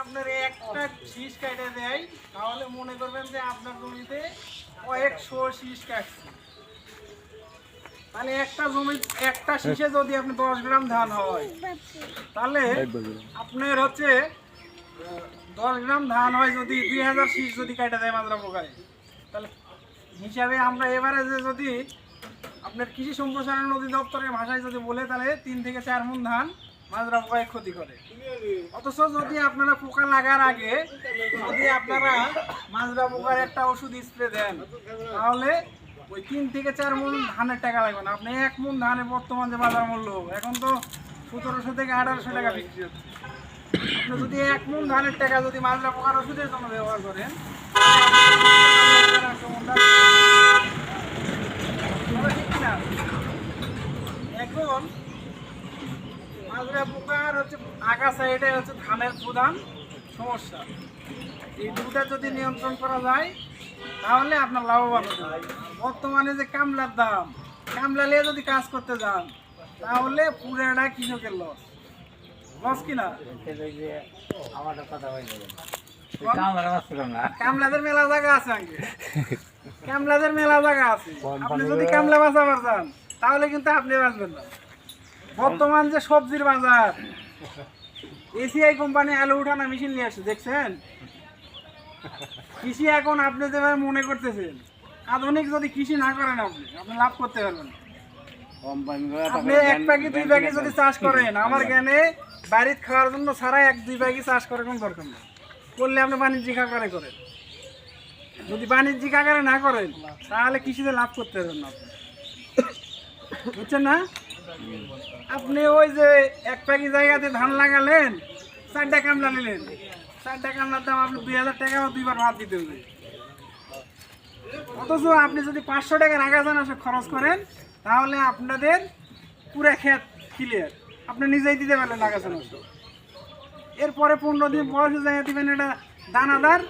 আপনার একটা শীষ কেটে দেয় তাহলে মনে করবেন যে আপনার জমিতে কয়েকশো শীষ কাটছে। তাহলে একটা জমি একটা শীষে যদি আপনি দশ গ্রাম ধান হয় তাহলে আপনার হচ্ছে দশ গ্রাম ধান হয় যদি দুই হাজার শীষ যদি কাটা দেয় মাজরা পোকায় তাহলে হিসাবে আমরা এবারে যে যদি আপনার কৃষি সম্প্রসারণ অধিদপ্তরের ভাষায় যদি বলে তাহলে তিন থেকে চার মন ধান মাজরা পোকায় ক্ষতি করে। অথচ যদি আপনারা পোকা লাগার আগে যদি আপনারা মাজরা পোকার একটা ওষুধ স্প্রে দেন, তাহলে ওই তিন থেকে চার মন ধানের টাকা লাগবে না। আপনি এক মন ধানের বর্তমান যে বাজার মূল্য, এখন তো সতেরোশো থেকে আঠারোশো টাকা বিক্রি হচ্ছে। যদি এক মন ধানের টাকা যদি মাজরা পোকার ওষুধের জন্য ব্যবহার করেন? এখন মাজরা পোকার হচ্ছে আগাছা এটাই হচ্ছে ধানের প্রধান সমস্যা। এই দুটা যদি নিয়ন্ত্রণ করা যায়, তাহলে আপনার লাভবান পারে বর্তমানে যে কামলার দাম, কামলা নিয়ে যদি কাজ করতে যান, তাহলে পুরাটা কৃষকের লস। লস কিনা আমার কথা হয়ে যাবে কামলাদের মেলা জায়গা আছে আগে। কামলাদের মেলা জায়গা আছে। আপনি যদি কামলা বাঁচাবার যান তাহলে কিন্তু আপনি বাঁচবেন না। বর্তমান যে সবজির বাজার এসিআই কোম্পানি আলু উঠানো মেশিন নিয়ে আসছে দেখছেন? কৃষি এখন আপনি যেভাবে মনে করতেছেন আধুনিক যদি কৃষি না করেন আপনি আপনি লাভ করতে পারবেন আপনি এক দুই যদি চাষ করেন আমার জ্ঞানে। বাড়িতে খাওয়ার জন্য সারা এক দুই চাষ করার কোনো দরকার নেই। করলে আপনি বাণিজ্যিক আকারে করেন। যদি বাণিজ্যিক আকারে না করেন তাহলে কৃষিতে লাভ করতে পারবেন না আপনি। বুঝছেন না? আপনি ওই যে এক প্যাকেট জায়গাতে ধান লাগালেন, চারটা কামলা নিলেন। চারটা কামলার দাম আপনি দুই হাজার টাকা দুইবার ভাত দিতে হবে। অথচ আপনি যদি পাঁচশো টাকার আগাছান আসে খরচ করেন, তাহলে আপনাদের পুরো খেত ক্লিয়ার আপনি নিজেই দিতে পারলেন আগাছান আসে। এরপরে পনেরো দিন বয়সে জায়গা দিবেন এটা দানাদার,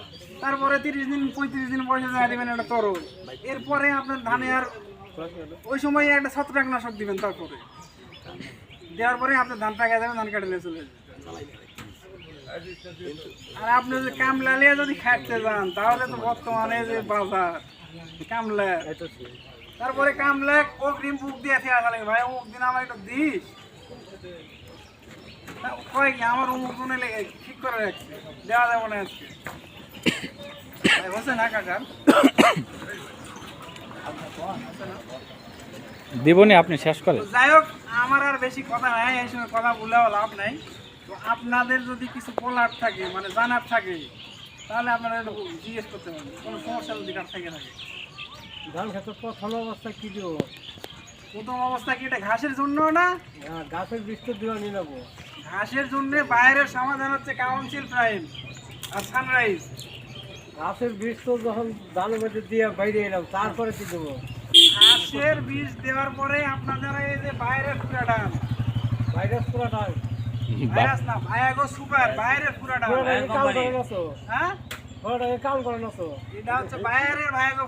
তারপরে তিরিশ দিন, পঁয়ত্রিশ দিন বয়সে জায়গা দিবেন এটা তরল। এরপরে আপনার ধানে আর ওই সময় একটা ছত্রাকনাশক দিবেন তারপরে। দেওয়ার পরে আপনার ধান টাকা যাবে, ধান কাটলে চলে আর আপনি যদি কামলা নিয়ে যদি খাটতে যান, তাহলে তো বর্তমানে যে বাজার, কামলা। তারপরে কামলা, অগ্রিম বুক দিয়ে থেকে আসা লাগে ভাই, অমুক দিন আমার একটু দিস। কয় কি, আমার অমুক দিনে ঠিক করে রাখছে, দেওয়া যাবে না আজকে। হচ্ছে না কাকা? দিবনি আপনি শেষ করে তো যাই হোক আমার আর বেশি কথা নাই এই সময় কথা বললেও লাভ নাই। তো আপনাদের যদি কিছু বলার থাকে মানে জানার থাকে তাহলে আপনারা একটু জিজ্ঞেস করতে পারেন। কোনো সমস্যা যদি কার থেকে থাকে। ধান খেতের প্রথম অবস্থা কি দিব? প্রথম অবস্থা কি এটা ঘাসের জন্য না? হ্যাঁ, গাছের বৃষ্টি দিয়ে নিয়ে নেব। ঘাসের জন্য বাইরের সমাধান হচ্ছে কাউন্সিল প্রাইম আর সানরাইজ। গাছের বীজ তো যখন ধানের মধ্যে দিয়ে বাইরে এলাম তারপরে কি দেবো? ঘাসের বীজ দেওয়ার পরে আপনাদের এই যে বাইরের পুরাটান ভাইরাস পুরাটা ভাইরাস না সুপার করে না হ্যাঁ? পুরাটাকে কাম করে না তো এটা হচ্ছে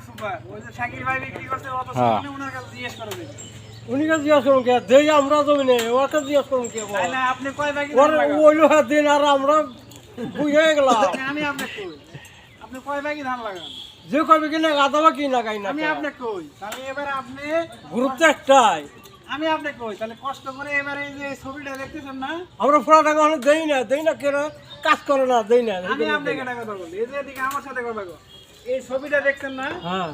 সুপার। ওই যে শাকির ভাই বিক্রি করতে অত হ্যাঁ। সামনে ওনার কাছে জিজ্ঞেস করে উনি কাছে জিজ্ঞাসা করুন কে? দেই আমরা জমি নেই ওকে জিজ্ঞাসা করুন কে না আপনি কয় ভাগি ওর ওই দিন আর আমরা বুঝে গেলাম। আমি আপনি কই? আপনি কয় ভাগি ধান লাগান? যে কবে কিনা গাদা বা কি লাগাই না আমি আপনি কই? তাহলে এবার আপনি গুরুত্ব একটাই। আমি আপনি কই? তাহলে কষ্ট করে এবারে এই যে ছবিটা দেখতেছেন না? আমরা পুরাটাকে অনেক দেই না দেই না কেন? কাজ করে না দেই না। আমি আপনাকে একটা কথা বলি। এই যে এদিকে আমার সাথে কথা কো এই ছবিটা দেখছেন না? হ্যাঁ।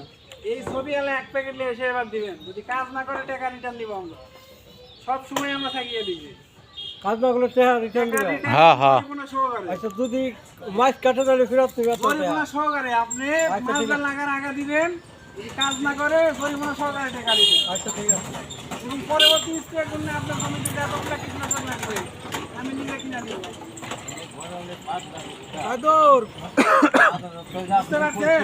এই ছবি হলে এক প্যাকেট নিয়ে এসে এবার দিবেন। যদি কাজ না করে টাকা রিটার্ন দিব আমরা। সব সময় আমরা থাকিয়ে দিই। কাজ না করলে টেহা রিটার্ন দিবে। হ্যাঁ, হ্যাঁ। আচ্ছা যদি মাছ কাটে তাহলে ফেরত দিবে তো পরিপূর্ণ সহকারে আপনি আচ্ছা, মাছটা লাগার আগে দিবেন যদি কাজ না করে পরিপূর্ণ সহকারে টাকা দিবেন। আচ্ছা ঠিক আছে। এবং পরবর্তী জন্য আপনার জমিতে এতগুলো কীটনাশক লাগবে আমি নিজে কিনে দিব আদর। বুঝতে পারছেন?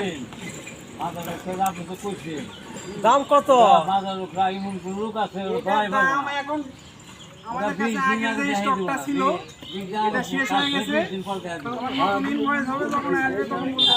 দাম কত? এটার দাম এখন আমাদের কাছে আগে যে স্টকটা ছিল এটা শেষ হয়ে গেছে। তখন নতুন হবে যখন আসবে তখন বলতে